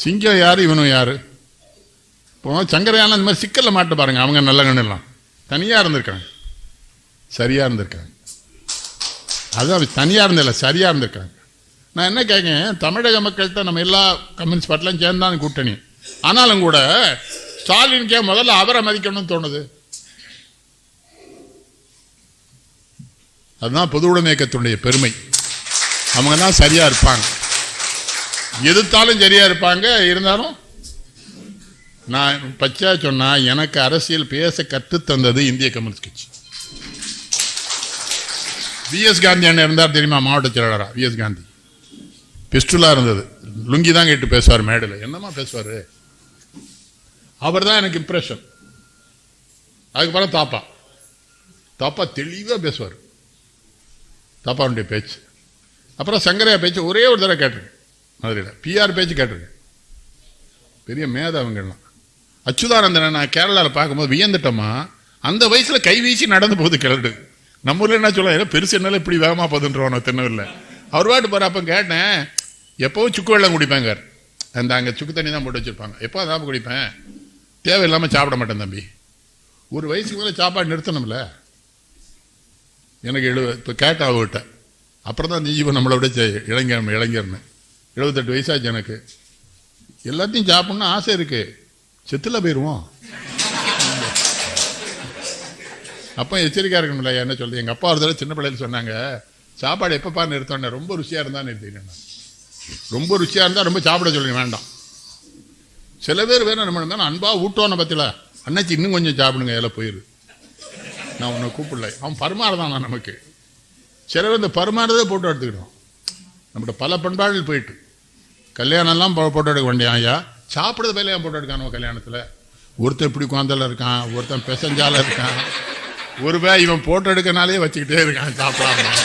சிங்கம் யாரு இவனும் யாரு? இப்போ சங்கரையான இந்த மாதிரி சிக்கலில் மாட்ட பாருங்க அவங்க நல்ல கண்ணெல்லாம் தனியாக இருந்திருக்காங்க. சரியாக இருந்திருக்காங்க. அதான் தனியாக இருந்தில்ல சரியாக இருந்திருக்காங்க. நான் என்ன கேட்கேன் தமிழக மக்கள்கிட்ட நம்ம எல்லா கம்யூனிஸ்ட் பார்ட்டிலாம் சேர்ந்தான் கூட்டணி. ஆனாலும் கூட ஸ்டாலினுக்கே முதல்ல அவரை மதிக்கணும்னு தோணுது. அதுதான் பொது உடைமை இயக்கத்தினுடைய பெருமை. அவங்க தான் சரியாக இருப்பாங்க. எதிர்த்தாலும் சரியா இருப்பாங்க இருந்தாலும் நான் பச்சா சொன்னா எனக்கு அரசியல் பேச கற்றுத்தந்தது இந்திய கம்யூனிஸ்ட் கட்சி. விஎஸ் காந்தி அண்ணன் இருந்தார் தெரியுமா மாவட்ட செயலாளரா? விஎஸ் காந்தி பிஸ்டுலாக இருந்தது. லுங்கி தான் கேட்டு பேசுவார் மேடையில். என்னம்மா பேசுவார்? அவர் தான் எனக்கு இம்ப்ரெஷன் அதுக்கப்புறம் தாப்பா. தாப்பா தெளிவாக பேசுவார். தாப்பாவுடைய பேச்சு. அப்புறம் சங்கரையா பேச்சு ஒரே ஒரு தடவை கேட்டிருக்கேன். மதுரையில். பிஆர் பேச்சு கேட்டிருக்கேன் பெரிய மேதாவங்கள்லாம். அச்சுதானந்தனை நான் கேரளாவில் பார்க்கும்போது வியந்துட்டோமா? அந்த வயசில் கை வீசி நடந்து போகுது கிழடு நம்ம ஊரில் என்ன சொல்லலாம் ஏன்னா பெருசு என்னால இப்படி வேகமாக போதுன்றோம் திருநெல்வேலியில் அவர் பாட்டு போகிற அப்போ கேட்டேன் எப்போவும் சுக்கு வெள்ளம் குடிப்பேங்க அந்த அங்கே சுக்கு தண்ணி தான் போட்டு வச்சுருப்பாங்க. எப்போ அதான் குடிப்பேன்? தேவையில்லாமல் சாப்பிட மாட்டேன் தம்பி. ஒரு வயசுக்கு மேலே சாப்பாடு நிறுத்தணும்ல. எனக்கு எழு இப்போ கேட்ட அவகிட்ட அப்புறம் தான் ஜீவன் நம்மளை விட இளைஞர் இளைஞர்னு. எழுபத்தெட்டு வயசாச்சு எனக்கு. எல்லாத்தையும் சாப்பிடணும்னு ஆசை இருக்கு. செத்துல போயிடுவோம் அப்போ எச்சரிக்கையா இருக்கணும்ல என்ன சொல்லுது எங்கள் அப்பா ஒரு தடவை சின்ன பிள்ளையில சொன்னாங்க சாப்பாடு எப்பப்பா நிறுத்தோன்னே ரொம்ப ருசியாக இருந்தால் நிறுத்திக்கணும் ரொம்ப ருசியாக இருந்தால் ரொம்ப சாப்பிட சொல்லுங்க வேண்டாம். சில பேர் வேணும் நம்ம இருந்தாலும் அன்பாக ஊட்டோன்னு பற்றில அண்ணாச்சி இன்னும் கொஞ்சம் சாப்பிடுங்க இதில் போயிரு. நான் உன்னை கூப்பிடல. அவன் பரிமாறதானா நமக்கு. சில பேர் இந்த பரிமாறதே போட்டு எடுத்துக்கிட்டோம். நம்மகிட்ட பல பண்பாடுகள் போயிட்டு. கல்யாணம்லாம் போ- போட்டோ எடுக்க வேண்டிய ஐயா. சாப்பிடுறது வேலையா போட்டோ எடுக்கானோ கல்யாணத்தில்? ஒருத்தன் இப்படி குழந்தைல இருக்கான் ஒருத்தன் பெசஞ்சால இருக்கான். ஒருவே இவன் போட்டோ எடுக்கனாலே வச்சுக்கிட்டே இருக்கான் சாப்பிடாம.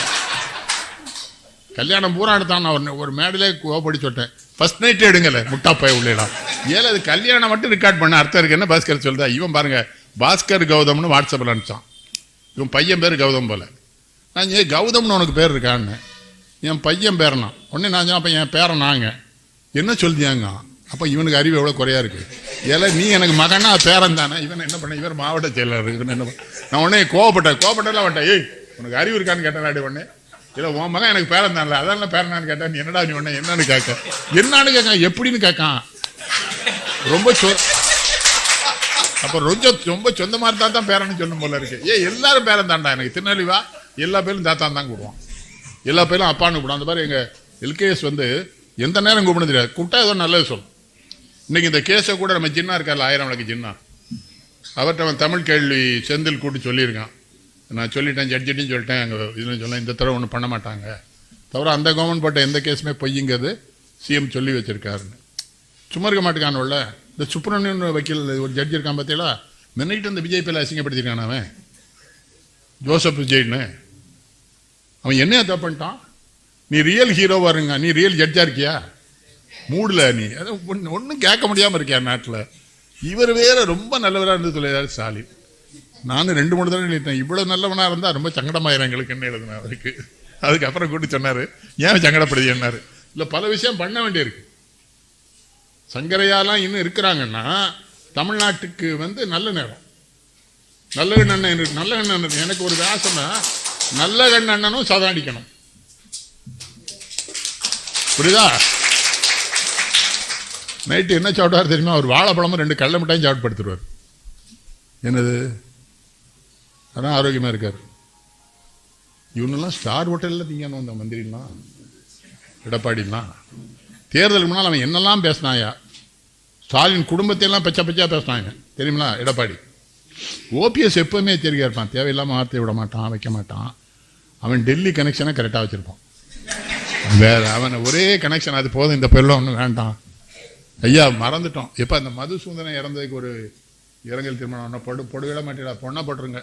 கல்யாணம் பூரா எடுத்தான் நான் ஒரு ஒரு கோபடி சொல்லிட்டேன். ஃபர்ஸ்ட் நைட் எடுங்கல முட்டா போய் உள்ளிடா ஏல அது கல்யாணம் மட்டும் ரெக்கார்ட் பண்ண அர்த்தம் இருக்கு. என்ன பாஸ்கர் சொல்லுதா இவன் பாருங்க பாஸ்கர் கௌதம்னு வாட்ஸ்அப்பில் அனுப்பிச்சான். இவன் பையன் பேர் கௌதம் போல. நான் ஏன் கௌதம்னு உனக்கு பேர் இருக்கான்னு. என் பையன் பேரனா. உடனே நான் சொன்னேன், என் பேரன் நாங்க. என்ன சொல்லியாங்க? அப்போ இவனுக்கு அறிவு எவ்வளோ குறையா இருக்கு. ஏல நீ எனக்கு மகனா பேரன் தானே. இவன் என்ன பண்ண? இவர் மாவட்ட செயலர் இவன் என்ன நான் உடனே கோவப்பட்டேன் கோவப்பட்டல வட்டேன் ஏய் உனக்கு அறிவு இருக்கான்னு கேட்டேன் உடனே. இல்லை உன் மகன் எனக்கு பேரன் தான்ல அதான் பேரனான்னு கேட்டேன். நீ என்னடா நீ உடனே என்னன்னு கேட்க? என்னன்னு கேட்கான் எப்படின்னு கேட்கான் ரொம்ப சொ அப்போ ரொம்ப ரொம்ப சொந்தமா இருந்தா தான் பேரன்னு சொல்லும் போல இருக்கு. ஏ எல்லாரும் பேரன் தான்டா எனக்கு. திருநெல்வேலி எல்லா பேரும் தாத்தான் தான் கூடுவான் எல்லா பேரும் அப்பான்னு கூப்பிடும். அந்த மாதிரி எங்கள் எல்கேஎஸ் வந்து எந்த நேரம் கூப்பிட தெரியாது. கூப்பிட்டா ஏதோ நல்லது சொல்லும். இன்னைக்கு இந்த கேஸை கூட நம்ம ஜின்னா இருக்கார்ல ஆயிரம் விளக்கு ஜின்னா. அவர்கிட்ட அவன் தமிழ் கேள்வி செந்தில் கூட்டி சொல்லியிருக்கான். நான் சொல்லிட்டேன் ஜட்ஜிட்டையும் சொல்லிட்டேன் அங்கே இதுன்னு சொல்ல இந்த தடவை ஒன்றும் பண்ண மாட்டாங்க. தவிர அந்த கவர்மெண்ட் போட்ட எந்த கேஸுமே பொய்யுங்கிறது சிஎம் சொல்லி வச்சிருக்காருன்னு. சும்மா இருக்க மாட்டேங்கானுல்ல இந்த சுப்பிரமணியன் வக்கீல் ஒரு ஜட்ஜி இருக்கான் பார்த்தீங்களா மின்னிட்டு இந்த விஜய் பேல அசிங்கப்படுத்திருக்கான் அவன். ஜோசப் விஜய்னு. அவன் என்ன தப்பு பண்ணிட்டான்? நீ ரியல் ஹீரோவா இருங்க. நீ ரியல் ஜட்ஜா இருக்கியா? மூடல நீ. ஒன்றும் கேட்க முடியாம இருக்கியா நாட்டில் இவர் வேற ரொம்ப நல்லவராக இருந்து தொழிலாளர் ஸ்டாலின். நானும் ரெண்டு மூணு தடவை எழுதிட்டேன் இவ்வளோ நல்லவனாக இருந்தால் ரொம்ப சங்கடமாயிரம் எங்களுக்கு என்ன எழுதுனேன் அவருக்கு. அதுக்கப்புறம் கூட்டி சொன்னார். ஏன் சங்கடப்படுது என்னாரு? இல்லை பல விஷயம் பண்ண வேண்டியிருக்கு. சங்கரையாலாம் இன்னும் இருக்கிறாங்கன்னா தமிழ்நாட்டுக்கு வந்து நல்ல நேரம். நல்ல கண்ணன் நல்ல கண்ணன் எனக்கு ஒரு வியாசம்னா நல்ல கண் அண்ணனும் சதம் அடிக்கணும். புரியுதா? நைட்டு என்ன சாப்பிட்டாரு தெரியுமா? ஒரு வாழைப்பழமும் ரெண்டு கடலை மிட்டாயும் சாப்பிட்டுப்படுத்துருவார் என்னது? அதான் ஆரோக்கியமா இருக்கார். இவனெல்லாம் ஸ்டார் ஹோட்டலில் திங்கணும் அந்த மந்திரிலாம். எடப்பாடிலாம். தேர்தலுக்கு முன்னால் அவன் என்னெல்லாம் பேசினாயா? ஸ்டாலின் குடும்பத்தையெல்லாம் பச்சை பச்சையாக பேசினாங்க. தெரியுங்களா எடப்பாடி? ஓபிஎஸ் எப்போவுமே எச்சரிக்கையாக இருப்பான் தேவையில்லாமல் வார்த்தை விட மாட்டான் வைக்க மாட்டான். அவன் டெல்லி கனெக்ஷனை கரெக்டாக வச்சுருப்பான். வேற அவன் ஒரே கனெக்ஷன் அது போதும் இந்த பெருளம் ஒன்றும் வேண்டாம். ஐயா மறந்துட்டோம். எப்போ அந்த மதுசூதனம் இறந்ததுக்கு ஒரு இரங்கல் திருமணம் ஒன்று பொடு பொடுவிட மாட்டேடா பொண்ணை போட்டுருங்க.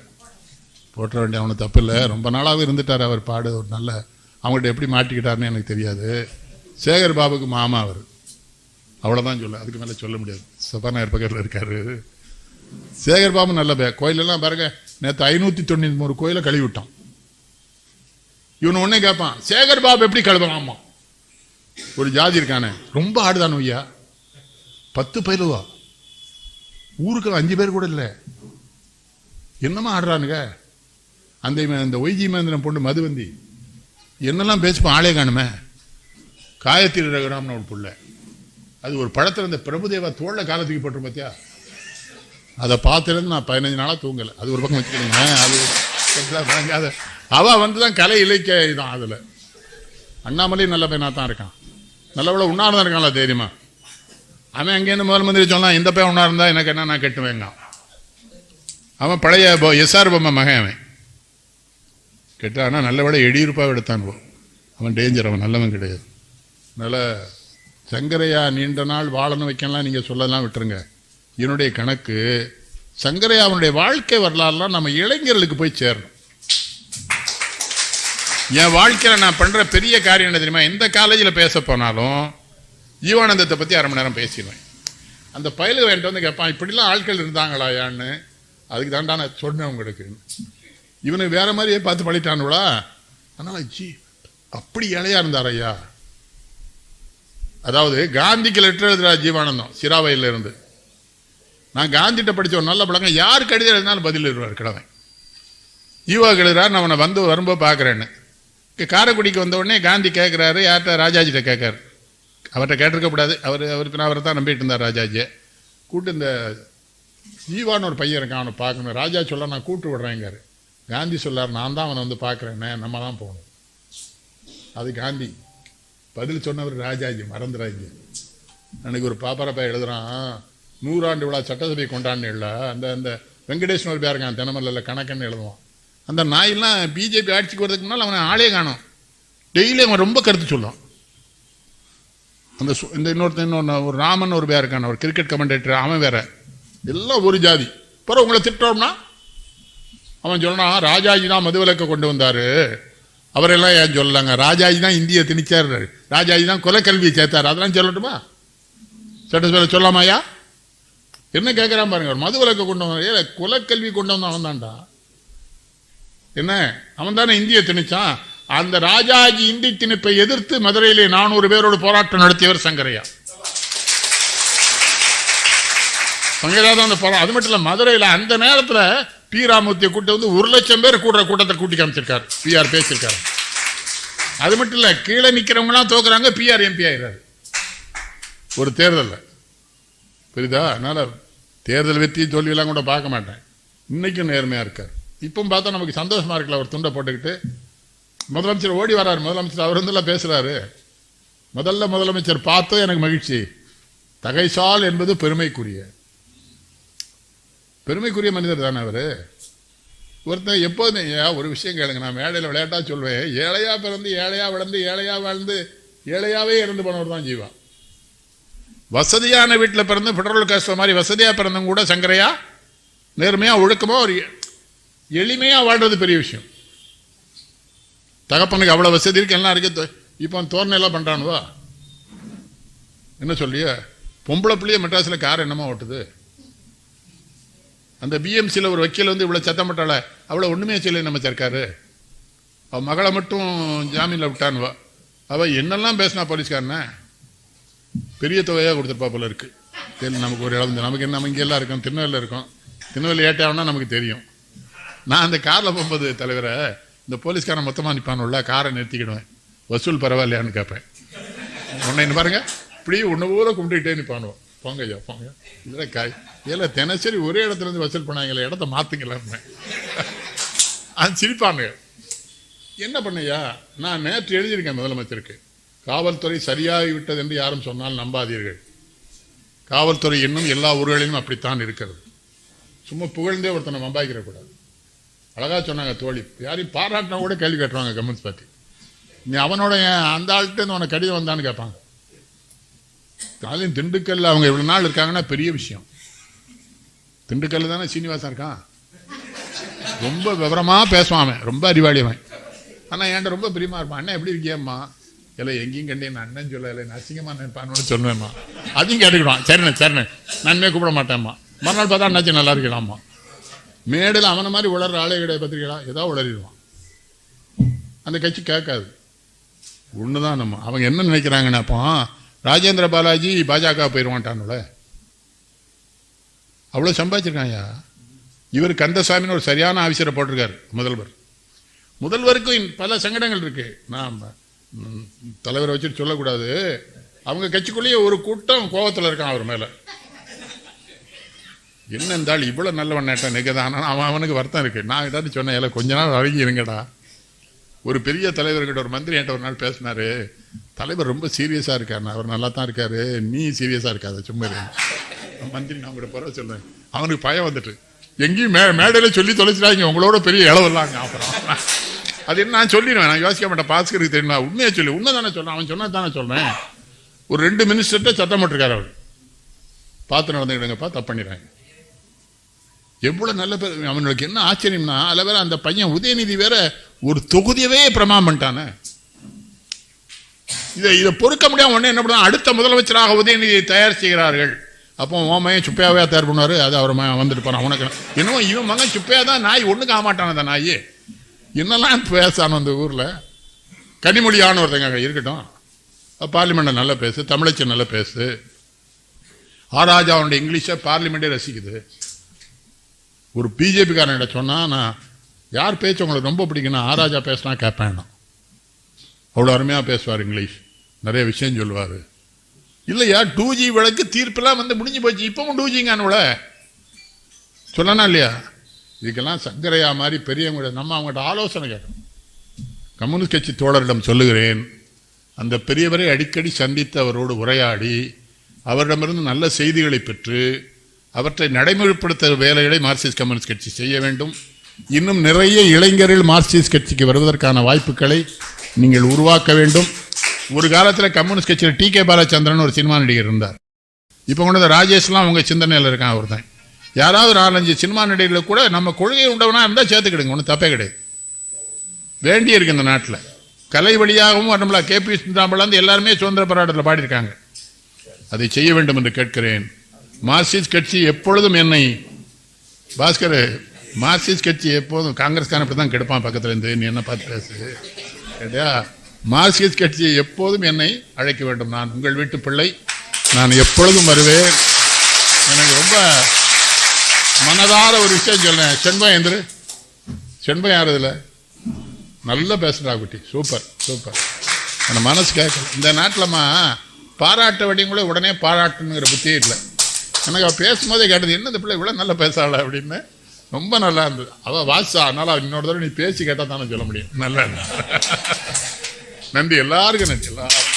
போட்டுற வேண்டிய அவனை தப்பு இல்லை. ரொம்ப நாளாகவே இருந்துட்டார் அவர் பாடு ஒரு நல்ல அவங்கள்ட்ட எப்படி மாட்டிக்கிட்டாருன்னு எனக்கு தெரியாது. சேகர் பாபுக்கு மாமா அவர். அவ்வளோதான் சொல்ல அதுக்கு மேலே சொல்ல முடியாது. சபாநாயகர் பக்கத்தில் இருக்காரு. சேகர் பாபு நல்ல பே கோயிலெல்லாம் பாருங்க. நேற்று ஐநூற்றி தொண்ணூற்றி மூணு கோயிலை கழுவி விட்டான் இவன் உடனே கேட்பான் சேகர் பாபு எப்படி கழுவலாமா? ஒரு ஜாதி இருக்கானே. ரொம்ப ஆடுதான் ஐயா பத்து பயிலுவா. ஊருக்கு அஞ்சு பேர் கூட இல்லை. என்னமா ஆடுறானுங்க? அந்த அந்த ஒய்ஜி மந்திரம் பொண்ணு மதுவந்தி. என்னெல்லாம் பேசுப்போம் ஆளே காணுமே. காயத்ரி ரகுராம்னு ஒரு புள்ள. அது ஒரு படத்தில் இந்த பிரபுதேவா தோழ காலத்துக்கு போட்டு பார்த்தியா அதை பார்த்துருந்து நான் பதினஞ்சு நாளாக தூங்கலை. அது ஒரு பக்கம் வச்சுக்கிடுங்க. அது கொஞ்சம் வழங்காத அவ வந்து தான் கலை இலக்கிய இதுதான் அதில். அண்ணாமலை நல்ல பையனாக தான் இருக்கான். நல்லவள உண்ணாதான் இருக்கான்ல தைரியமா. அவன் அங்கேருந்து முதல் மந்திரி சொன்னான் இந்த பையன் உண்ணா இருந்தால் எனக்கு என்ன நான் கட்டுவேங்க அவன் பழைய எஸ்ஆர் பொம்மை மகன் அவன். கெட்டானா நல்ல விட எடியிருப்பாக எடுத்தான் போ. அவன் டேஞ்சர் அவன் நல்லவன் கிடையாது. அதனால் சங்கரையா நீண்ட நாள் வாழணும் வைக்கலாம் நீங்கள் சொல்லலாம் விட்டுருங்க. என்னுடைய கணக்கு சங்கரையாவனுடைய வாழ்க்கை வரலாறுலாம் நம்ம இளைஞர்களுக்கு போய் சேரணும். என் வாழ்க்கையில் நான் பண்ணுற பெரிய காரியம் என்ன தெரியுமா? எந்த காலேஜில் பேச போனாலும் ஜீவானந்தத்தை பற்றி அரை மணி நேரம் பேசிடுவேன். அந்த பயலுக்கு வேண்ட வந்து கேட்பான் இப்படிலாம் ஆட்கள் இருந்தாங்களாயான்னு? அதுக்கு தாண்டா நான் சொன்னேன் உங்களுக்கு. இவனுக்கு வேற மாதிரியே பார்த்து பழிட்டானுங்களா ஆனால் ஜி அப்படி இளையா இருந்தார் ஐயா அதாவது காந்திக்கு லெட்டர் எழுதுறா ஜீவானந்தம் சிராவையில் இருந்து நான் காந்திகிட்ட படித்த ஒரு நல்ல பழக்கம். யார் கடிதம் எழுதினாலும் பதில் எழுதுவார் கிழவன் ஈவா எழுதுறாரு நான் அவனை வந்து வரும்போது பார்க்குறேன்னு. காரைக்குடிக்கு வந்த உடனே காந்தி கேட்குறாரு யார்கிட்ட? ராஜாஜிட்ட கேட்காரு. அவர்கிட்ட கேட்டிருக்கக்கூடாது. அவர் அவருக்கு நான் அவரை தான் நம்பிட்டு இருந்தார் ராஜாஜியை கூட்டு இந்த ஜீவான்னு ஒரு பையன் இருக்கான் அவனை பார்க்கணும். ராஜா சொல்ல நான் கூட்டு விடுறேங்காரு காந்தி சொல்லார் நான் தான் அவனை வந்து பார்க்குறேன்னே. நம்ம தான் போகணும். அது காந்தி. பதில் சொன்னவர் ராஜாஜி. மறந்துடாங்க அன்னைக்கு ஒரு பாப்பரப்பா எழுதுகிறான் நூறாண்டு விழா சட்டசபை கொண்டாடின இல்லை. அந்த அந்த வெங்கடேஸ்வரர் பேர் இருக்கான் தினமல்ல கணக்குன்னு எழுதுவான். அந்த நாயெல்லாம் பிஜேபி ஆட்சிக்கு வரதுக்கு முன்னால் அவனை ஆளே காணும். டெய்லி அவன் ரொம்ப கருத்து சொல்லுவான். அந்த சு- இந்த இன்னொருத்தன் இன்னொன்று ஒரு ராமன் ஒரு பேர் இருக்கான் ஒரு கிரிக்கெட் கமெண்டேட்டர் அவன் வேற. எல்லாம் ஒரு ஜாதி. பிறகு உங்களை திட்டோம்னா அவன் சொன்னான் ராஜாஜி தான் மதுவிலக்கை கொண்டு வந்தார். அவரெல்லாம் ஏன் சொல்லலாங்க? ராஜாஜி தான் இந்தியை திணிச்சார் ராஜாஜி தான் குலக்கல்வியை சேர்த்தார். அதெல்லாம் சொல்லட்டுமா? சட்டசபையில் சொல்லாமாயா என்ன கேட்குறான் பாருங்க ஒரு மதுவிலக்கை கொண்டு வந்தான். ஏ குலக்கல்வி கொண்டு வந்தான் அவன் தான்டா என்ன? அவன் தானே இந்திய திணிச்சான். அந்த ராஜாஜி இந்தி திணிப்பை எதிர்த்து மதுரையிலே நானூறு பேரோடு போராட்டம் நடத்தியவர் சங்கரையா. சங்கரையா தான் அந்த போரா அது மட்டும் இல்ல மதுரையில் அந்த நேரத்தில் பி. ராமூர்த்தியை கூட்டி வந்து ஒரு லட்சம் பேர் கூடுற கூட்டத்தை கூட்டி காமிச்சிருக்காரு பிஆர் பேசியிருக்காரு. அது மட்டும் இல்ல கீழே நிக்கிறவங்களாம் தோக்குறாங்க பிஆர் எம்பி ஆயிடுறாரு. ஒரு தேர்தலில். புரியுதா? அதனால தேர்தல் வெற்றி தோல்வியெல்லாம் கூட பார்க்க மாட்டேன். இன்னைக்கும் நேர்மையாக இருக்கார். இப்போ பார்த்தா நமக்கு சந்தோஷமாக இருக்குல்ல ஒரு துண்டை போட்டுக்கிட்டு. முதலமைச்சர் ஓடி வராரு முதலமைச்சர் அவர் இருந்தெல்லாம் பேசுகிறாரு முதல்ல முதலமைச்சர் பார்த்தோம் எனக்கு மகிழ்ச்சி. தகைசால் என்பது பெருமைக்குரிய. பெருமைக்குரிய மனிதர் தானே அவர்? ஒருத்தன் எப்போதுமே ஏன் ஒரு விஷயம் கேளுங்க நான் மேடையில் விளையாட்டாக சொல்வேன். ஏழையாக பிறந்து ஏழையாக வளர்ந்து ஏழையாக வாழ்ந்து ஏழையாகவே இறந்து போனவர் தான் ஜீவா. வசதியான வீட்டில் பிறந்து பெட்ரோல் காஸ்ட் மாதிரி வசதியாக பிறந்தவங்க கூட சங்கரையா நேர்மையாக ஒழுக்கமாக ஒரு எளிமையாக வாழ்றது பெரிய விஷயம். தகப்பனுக்கு அவ்வளோ வசதி இருக்கு எல்லாம் இருக்கு. தோ- இப்போ தோரணை பண்ணுறானுவா என்ன சொல்லிய பொம்பளை பிள்ளைய மெட்ராஸில் கார் என்னமா ஓட்டுது. அந்த பிஎம்சியில் ஒரு வக்கீல் வந்து இவ்வளோ சத்தம் பட்டால அவ்வளோ ஒன்றுமே செய்யலை நம்ம சர்க்காரு அவள் மகளை மட்டும் ஜாமீனில் விட்டானுவா. அவள் என்னெல்லாம் பேசினா போலீஸ்காரன? பெரிய தொகையாக கொடுத்துருப்பா போல இருக்கு. தெரியல நமக்கு ஒரு இடம் நமக்கு என்ன நம்ம இங்கே எல்லாம் இருக்கோம் திருநெல்வேலியில் இருக்கோம். திருநெல்வேலி ஏட்டாவுன்னா நமக்கு தெரியும். நான் அந்த காரில் போகும்போது தலைவரை இந்த போலீஸ்காரன் மொத்தமாக நிற்பானுள்ள காரை நிறுத்திக்கிடுவேன். வசூல் பரவாயில்லையான்னு கேட்பேன். உன்னை என்ன பாருங்க இப்படி உன்னை ஊரை கும்பிட்டுக்கிட்டே நிற்பானுவோம் போங்க ஐயா போங்க. இல்லை காய். இல்லை தினசரி ஒரே இடத்துலேருந்து வசூல் பண்ணாங்களே இடத்த மாற்றுங்களான்னு அது சிரிப்பானுங்க. என்ன பண்ணையா நான் நேற்று எழுதியிருக்கேன் முதலமைச்சருக்கு. காவல்துறை சரியாகிவிட்டது என்று யாரும் சொன்னால் நம்பாதீர்கள். காவல்துறை இன்னும் எல்லா ஊர்களிலும் அப்படித்தான் இருக்கிறது. சும்மா புகழ்ந்தே ஒருத்தனை மம்பாய்க்கிற கூடாது. அழகா சொன்னாங்க தோழி. யாரையும் பாராட்டினா கூட கேள்வி கேட்டுருவாங்க கம்யூனிஸ்ட் பார்ட்டி. நீ அவனோட அந்த ஆள்கிட்ட உனக்கு கடிதம் வந்தான்னு கேட்பாங்க. காலையும் திண்டுக்கல்ல அவங்க இவ்வளோ நாள் இருக்காங்கன்னா பெரிய விஷயம். திண்டுக்கல்ல தானே சீனிவாசன் இருக்கான்? ரொம்ப விவரமா பேசுவான் அவன். ரொம்ப அறிவாளி அவன் ஆனால் என்கிட்ட ரொம்ப பிரியமா இருப்பான். அண்ணன் எப்படி இருக்கியம்மா இல்லை எங்கேயும் கண்டேன் நான் அண்ணன் சொல்லலை. நான் அசிங்கமா நினைப்பான்னு சொல்லுவேம்மா. அதையும் கேட்டுக்கிடுவான். சரிண்ணே சரிண்ணே நன்மையே கூப்பிட மாட்டேம்மா. மறுநாள் பார்த்தா அண்ணாச்சி நல்லா இருக்கலாம்மா. மேடையில் அவனை மாதிரி உளர்ற ஆளே கிடையாது பத்திரிக்கைடா ஏதோ உளறிடுவான். அந்த கட்சி கேட்காது. ஒண்ணுதான் நம்ம. அவங்க என்ன நினைக்கிறாங்கன்னா அப்போ ராஜேந்திர பாலாஜி பாஜக போயிடுவான்ட்டானுல அவ்வளோ சம்பாதிச்சிருக்காயா? இவர் கந்தசாமின்னு ஒரு சரியான ஆஃபீஸரை போட்டிருக்காரு முதல்வர். முதல்வருக்கும் பல சங்கடங்கள் இருக்குது நான் தலைவரை வச்சுட்டு சொல்லக்கூடாது. அவங்க கட்சிக்குள்ளேயே ஒரு கூட்டம் கோவத்தில் இருக்கான் அவர் மேலே. என்ன இருந்தாலும் இவ்வளோ நல்லவன் நேட்டம் நிற்கதான் அவன் அவனுக்கு வருத்தம் இருக்குது நான் ஏதாவது சொன்னேன் "ஏல, கொஞ்ச நாள் வழங்கி இருங்கடா. ஒரு பெரிய தலைவர்கிட்ட ஒரு மந்திரி என்கிட்ட ஒரு நாள் பேசினாரு. தலைவர் ரொம்ப சீரியஸாக இருக்காரு அவர் நல்லா தான் இருக்காரு. நீ சீரியஸாக இருக்காத சும்மா மந்திரி நான் கூட போகிற சொல்றேன். அவனுக்கு பயம் வந்துட்டு எங்கேயும் மே மேடையில் சொல்லி தொலைச்சிட்டாங்க உங்களோட பெரிய இளவல்லாங்க அப்புறம் அது என்ன நான் சொல்லிடுவேன். நான் யோசிக்க மாட்டேன். பாஸ்கருக்கு தெரியுமா உண்மையை சொல்லி. உண்மை தானே சொல்கிறேன் அவன் சொன்னா தானே சொல்கிறேன் ஒரு ரெண்டு மினிஸ்டர்கிட்ட சத்தம் போட்டிருக்காரு அவர். பார்த்து நடந்துக்கிடுங்கப்பா தப்பு பண்ணிடுறாங்க எவ்வளோ நல்ல பேர். அவனுக்கு என்ன ஆச்சரியம்னா அதில் வேற அந்த பையன் உதயநிதி வேற ஒரு தொகுதியவே பிரமாணம் பண்ணிட்டானே. இதை இதை பொறுக்க முடியாமல் ஒன்று என்ன பண்ணா அடுத்த முதலமைச்சராக உதயநிதியை தயார் செய்கிறார்கள். அப்போ உன் மகன் சுப்பையாவே தயார் பண்ணுவார். அது அவர் மகன் வந்துட்டு போறான். உனக்கு என்னவோ இவன் மகன் சுப்பையா தான் நாய் ஒன்றுக்கு ஆக மாட்டான் அந்த நாயே. என்னெல்லாம் பேசணும் அந்த ஊரில்? கனிமொழியான ஒருத்தங்க அங்கே இருக்கட்டும். பார்லிமெண்ட்டை நல்லா பேசு தமிழச்சி நல்லா பேசு. ஆராஜா அவனுடைய இங்கிலீஷை பார்லிமெண்ட்டே ரசிக்குது. ஒரு பிஜேபிக்காரன்கிட்ட சொன்னால் நான் யார் பேச்சு உங்களுக்கு ரொம்ப பிடிக்குன்னா ஆராஜா பேசினா கேட்பேன் அவ்வளோ அருமையாக பேசுவார் இங்கிலீஷ் நிறைய விஷயம் சொல்லுவார் இல்லையா டூ ஜி விளக்கு தீர்ப்பெல்லாம் வந்து முடிஞ்சு போச்சு. இப்பவும் டூ ஜிங்கானுவல சொல்லனா இல்லையா? இதுக்கெல்லாம் சங்கரையா மாதிரி பெரியவங்க நம்ம அவங்ககிட்ட ஆலோசனை கேட்கணும். கம்யூனிஸ்ட் கட்சி தோழரிடம் சொல்லுகிறேன் அந்த பெரியவரை அடிக்கடி சந்தித்து அவரோடு உரையாடி அவரிடமிருந்து நல்ல செய்திகளை பெற்று அவற்றை நடைமுறைப்படுத்த வேலைகளை மார்க்சிஸ்ட் கம்யூனிஸ்ட் கட்சி செய்ய வேண்டும். இன்னும் நிறைய இளைஞர்கள் மார்க்சிஸ்ட் கட்சிக்கு வருவதற்கான வாய்ப்புகளை நீங்கள் உருவாக்க வேண்டும். ஒரு காலத்தில் கம்யூனிஸ்ட் கட்சியில் டி கே பாலச்சந்திரன் ஒரு சினிமா நடிகர் இருந்தார். இப்போ கொண்டு ராஜேஷ்லாம் அவங்க சிந்தனையில் இருக்கான் அவர் தான் யாராவது நாலஞ்சு சினிமா நடிகர்கள் கூட நம்ம கொள்கை உண்டவனா இருந்தால் சேர்த்துக்கிடுங்க. ஒன்றும் தப்பே கிடையாது. வேண்டி இருக்கு இந்த நாட்டில். கலை வழியாகவும் நம்மளா கே. பி. சிந்தாம்பலேருந்து எல்லாருமே சுதந்திர போராட்டத்தில் பாடியிருக்காங்க. அதை செய்ய வேண்டும் என்று கேட்கிறேன். மார்க்சிஸ்ட் கட்சி எப்பொழுதும் என்னை பாஸ்கர் மார்க்சிஸ்ட் கட்சி எப்போதும் காங்கிரஸ்காரன் இப்படி தான் கெடுப்பான் பக்கத்துலேருந்து நீ என்ன பார்த்து பேசு? கேட்டியா மார்க்சிஸ்ட் கட்சி எப்போதும் என்னை அழைக்க வேண்டும். நான் உங்கள் வீட்டு பிள்ளை. நான் எப்பொழுதும் வருவேன். எனக்கு ரொம்ப மனதார ஒரு விஷயம் சொல்றேன். செண்பகம் எந்திரு. செண்பகம் யார் இதில்? நல்லா பேசுறா குட்டி. Super super. அந்த மனசு கேட்கல. இந்த நாட்டிலம்மா பாராட்ட வேண்டியும் கூட உடனே பாராட்டுங்கிற புத்தியே இல்லை. எனக்கு அவள் பேசும்போதே கேட்டது என்ன இந்த பிள்ளை இவ்வளோ நல்லா பேசாள அப்படின்னு. ரொம்ப நல்லா இருந்தது. அவள் வாசா அதனால் இன்னொரு தடவை நீ பேசி கேட்டால் தானே சொல்ல முடியும். நல்லா நன்றி. எல்லாருக்கும் நன்றி. எல்லாருக்கும்.